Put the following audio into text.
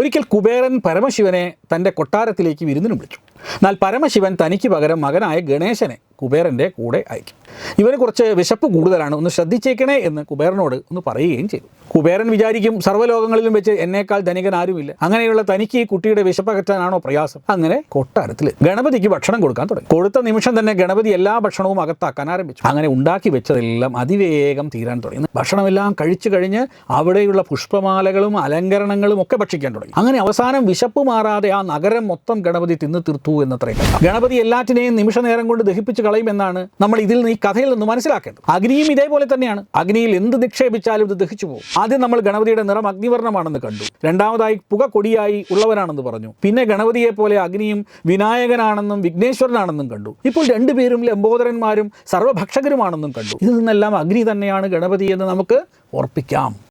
ഒരിക്കൽ കുബേരൻ പരമശിവനെ തന്റെ കൊട്ടാരത്തിലേക്ക് വിരുന്നിന് വിളിച്ചു. എന്നാൽ പരമശിവൻ തനിക്ക് പകരം മകനായ ഗണേശനെ കുബേരന്റെ കൂടെ അയക്കും. ഇവന് കുറച്ച് വിശപ്പ് കൂടുതലാണ്. ഒന്ന് ശ്രദ്ധിച്ചേക്കണേ എന്ന് കുബേരനോട് ഒന്ന് പറയുകയും ചെയ്തു. കുബേരൻ വിചാരിക്കും സർവലോകങ്ങളിലും വെച്ച് എന്നേക്കാൾ ധനികൻ ആരുമില്ല. അങ്ങനെയുള്ള തനിക്ക് ഈ കുട്ടിയുടെ വിശപ്പകറ്റാനാണോ പ്രയാസം? അങ്ങനെ കൊട്ടാരത്തിൽ ഗണപതിക്ക് ഭക്ഷണം കൊടുക്കാൻ തുടങ്ങി. കൊടുത്ത നിമിഷം തന്നെ ഗണപതി എല്ലാ ഭക്ഷണവും അകത്താക്കാൻ ആരംഭിച്ചു. അങ്ങനെ ഉണ്ടാക്കി വെച്ചതെല്ലാം അതിവേഗം തീരാൻ തുടങ്ങി. ഭക്ഷണമെല്ലാം കഴിച്ചു കഴിഞ്ഞ് അവിടെയുള്ള പുഷ്പമാലകളും അലങ്കരണങ്ങളും ഒക്കെ ഭക്ഷിക്കാൻ തുടങ്ങി. അങ്ങനെ അവസാനം വിശപ്പ് മാറാതെ ആ നഗരം മൊത്തം ഗണപതി തിന്നു തീർത്തു എന്നത്രയും ഗണപതി എല്ലാറ്റിനെയും നിമിഷ നേരം കൊണ്ട് ദഹിപ്പിച്ച് കളയുമെന്നാണ് നമ്മൾ ഇതിൽ നിന്ന് ഈ കഥയിൽ നിന്ന് മനസ്സിലാക്കേണ്ടത്. അഗ്നിയും ഇതേപോലെ തന്നെയാണ്. അഗ്നിയിൽ എന്ത് നിക്ഷേപിച്ചാലും ഇത് ദഹിച്ചു പോകും. ആദ്യം നമ്മൾ ഗണപതിയുടെ നിറം അഗ്നിവർണമാണെന്ന് കണ്ടു. രണ്ടാമതായി പുക കൊടിയായി ഉള്ളവനാണെന്ന് പറഞ്ഞു. പിന്നെ ഗണപതിയെ പോലെ അഗ്നിയും വിനായകനാണെന്നും വിഘ്നേശ്വരനാണെന്നും കണ്ടു. ഇപ്പോൾ രണ്ടുപേരും ലംബോദരന്മാരും സർവഭക്ഷകരുമാണെന്നും കണ്ടു. ഇതിൽ നിന്നെല്ലാം അഗ്നി തന്നെയാണ് ഗണപതി എന്ന് നമുക്ക് ഓർപ്പിക്കാം